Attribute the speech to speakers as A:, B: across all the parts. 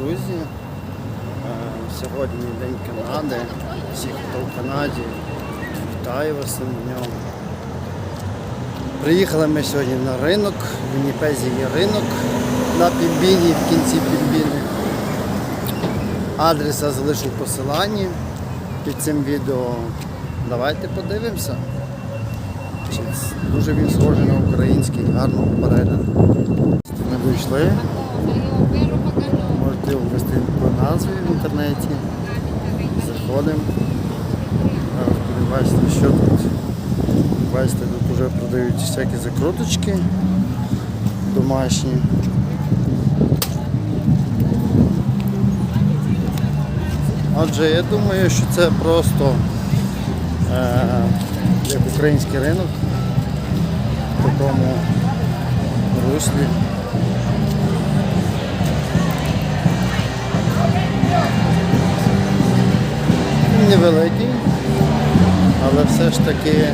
A: друзі. Е, Сьогодні День Канади. Всі, хто в Канаді, вітаю вас на ньому. Приїхали ми сьогодні на ринок. В Вінніпезі є ринок на Пімбіні, в кінці Пімбіни. Адрес я залишу в посиланні під цим відео. Давайте подивимося. Дуже він схожий на український, гарно перегляд. Ми вийшли. Можете ввести по назві в інтернеті. Заходимо. Бачити, що тут. Бачите, тут вже продають всякі закруточки домашні. Отже, я думаю, що це просто е, як український ринок в такому руслі. Він Невеликий, але все ж таки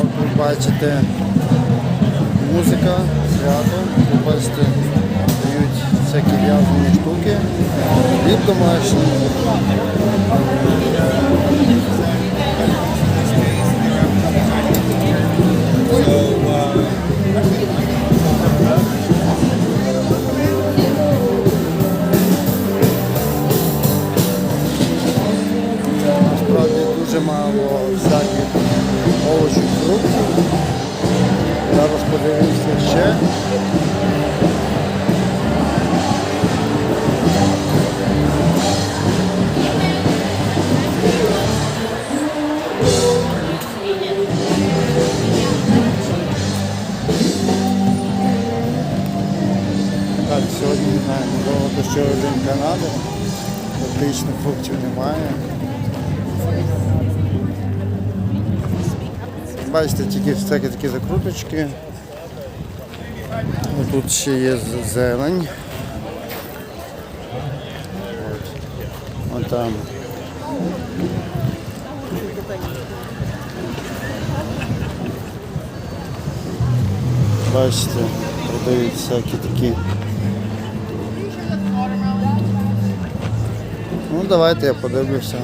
A: от ви бачите музика, свято, ви бачите, дають всякі в'язані штуки, від домашній. Овочів, фруктів. Зараз подивимося ще. Так, сьогодні не знаю, можливо, що День Канади. Фактично фруктів немає. Бачите, тільки всякі такі закруточки. Тут ще є зелень. От. Там. Бачите, продають всякі такі. Ну давайте я подивлюся,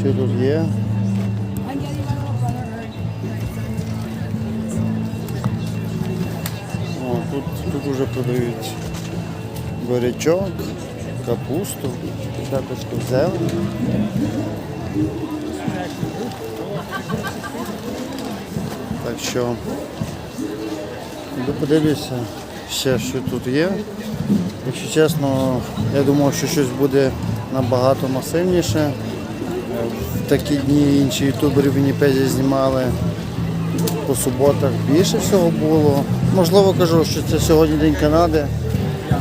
A: що тут є. Тут, тут вже продають бурячок, капусту, також зелень. Так що йду подивлюся ще, що тут є. Якщо чесно, я думав, що щось буде набагато масивніше. В такі дні інші ютубери в Вінніпезі знімали по суботах більше всього було. Можливо, кажу, що це сьогодні День Канади.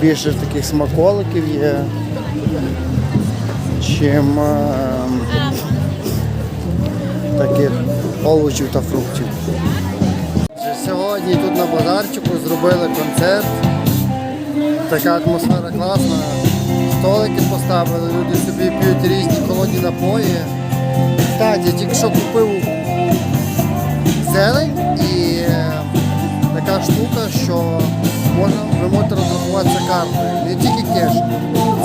A: Більше таких смаколиків є, чим е, таких овочів та фруктів. Сьогодні тут на базарчику зробили концерт. Така атмосфера класна. Столики поставили, люди собі п'ють різні холодні напої. Так, я тільки що купив зелень і е, така штука, що можна, ви можете розрахуватися картою. Не тільки кеш.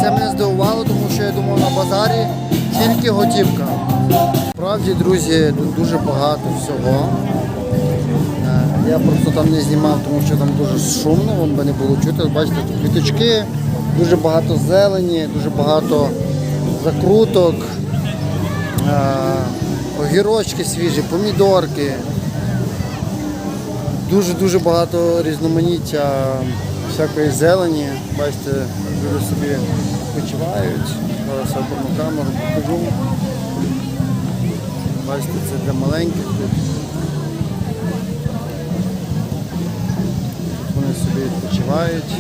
A: Це мене здивувало, тому що я думав на базарі тільки готівка. Справді, друзі, дуже багато всього. Е, Я просто там не знімав, тому що там дуже шумно, вам би не було чути. Бачите, тут квіточки, дуже багато зелені, дуже багато закруток, е, огірочки свіжі, помідорки. Дуже-дуже багато різноманіття всякої зелені. Бачите, люди собі відпочивають. Зараз я одну камеру покажу. Бачите, це для маленьких. Тут Вони собі відпочивають,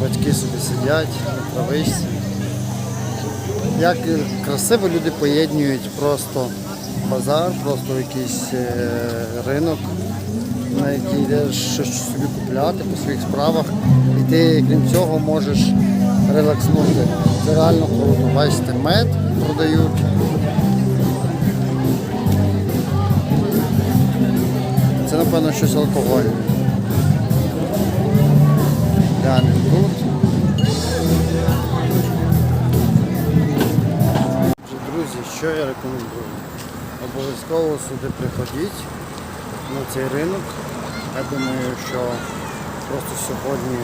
A: батьки собі сидять на травичці. Як красиво люди поєднують просто базар, просто якийсь е, ринок, на який йдеш щось собі купляти по своїх справах. І ти, крім цього, можеш релакснути. Це реально круто. Бачите, мед продають. Це, напевно, щось алкогольне. Глянемо тут. Друзі, що я рекомендую? Обов'язково сюди приходіть на цей ринок. Я думаю, що просто сьогодні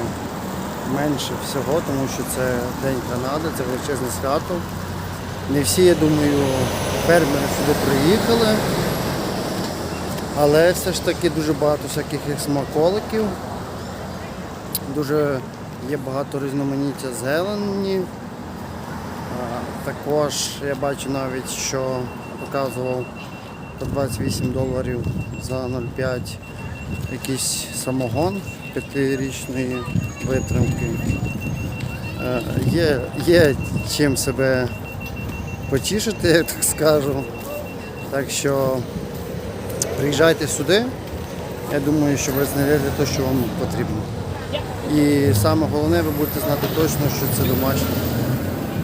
A: менше всього, тому що це День Канади, це величезне свято. Не всі, я думаю, фермери сюди приїхали, але все ж таки дуже багато всяких смаколиків. Дуже є багато різноманіття зелені. Також я бачу навіть, що показував по 28 доларів за 0,5 якийсь самогон п'ятирічної витримки. Е, Є, є чим себе потішити, я так скажу. Так що приїжджайте сюди. Я думаю, що ви знайдете те, що вам потрібно. І саме головне, ви будете знати точно, що це домашнє.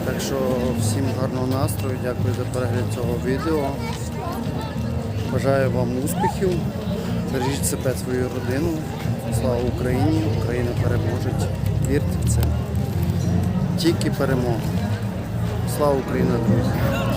A: Так що всім гарного настрою, дякую за перегляд цього відео. Бажаю вам успіхів. Бережіть себе, свою родину. Слава Україні! Україна переможе. Вірте в це. Тільки перемога. Слава Україні, друзі!